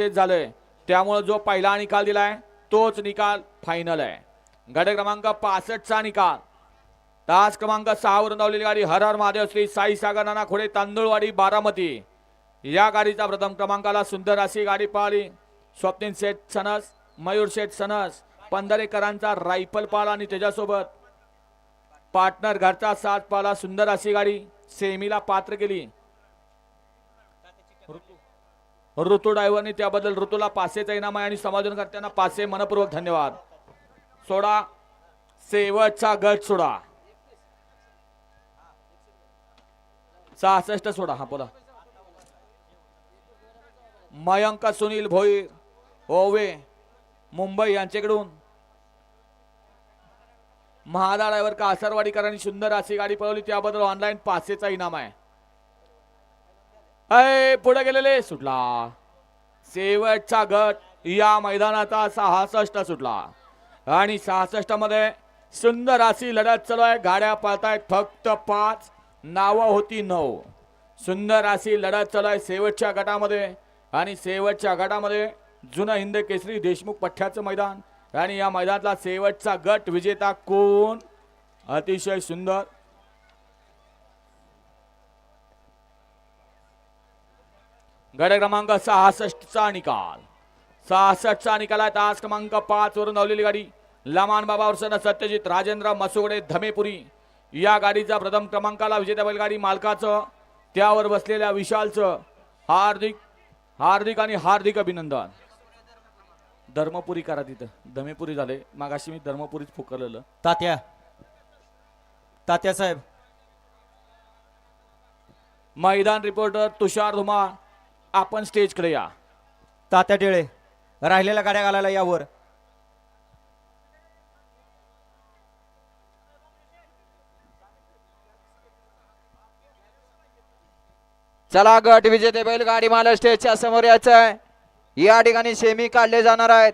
झालंय. त्यामुळे जो पहिला निकाल दिलाय तोच निकाल फायनल आहे. गट क्रमांक पासष्टचा निकाल. तास क्रमांक सहा धावलेली गाडी हर हर महादेव श्री साई सागर नाना खोडे तांदूळवाडी बारामती. या गाडीचा प्रथम क्रमांकाला सुंदर अशी गाडी पाळली स्वप्नील शेठ सनस मयूर शेठ सनस पंधरेकरांचा रायफल पाला आणि त्याच्यासोबत पार्टनर घरचा साथ पाला सुंदर अशी गाडी सेमीला पात्र केली. ऋतू ड्रायव्हरने त्याबद्दल ऋतूला पाचशेचा इनाम आहे आणि समाधानकर्त्यांना पाचशे मनपूर्वक धन्यवाद. सोडा शेवटचा गट सोडा. सहासष्ट सोडा हा बोला. मयंक सुनील भोईर ओवे मुंबई यांच्याकडून. महादा ड्रायव्हर का आसरवाडीकरांनी सुंदर अशी गाडी पळवली त्याबद्दल ऑनलाईन पाचशेचा इनाम आहे. अय पुढे गेलेले सुटला. शेवटचा गट या मैदानाचा सहासष्ट सुटला. आणि सहासष्टमध्ये सुंदर अशी लढत चालू आहे. गाड्या पळतायत फक्त पाच नावं होती नऊ. सुंदर अशी लढत चालू आहे शेवटच्या गटामध्ये. आणि शेवटच्या गटामध्ये जुनं हिंद केसरी देशमुख पठ्ठ्याचं मैदान. आणि या मैदानातला शेवटचा गट विजेता कोण? अतिशय सुंदर गट क्रमांक सहासष्टचा निकाल. सहासष्टचा निकाल आहे. तास क्रमांक पाच वरून धावलेली गाडी. लमान बाबा सत्यजित राजेंद्र मसुगडे धमेपुरी. या गाडीचा प्रथम क्रमांकाला विजेता बैलगाडी मालकाचं त्यावर बसलेल्या विशालचं हार्दिक हार्दिक आणि हार्दिक अभिनंदन. धर्मपुरी करा तिथं. धमेपुरी झाले. मागाशी मी धर्मपुरीच फुकरलेलं तात्या. तात्या साहेब. मैदान रिपोर्टर तुषार धुमाळ. आपण स्टेजकडे या. तात्या टिळे राहिलेल्या गाड्या घालायला यावर चला गट विजेते बैलगाडी मालक स्टेजच्या समोर यायचं आहे या ठिकाणी सेमी काढले जाणार आहेत.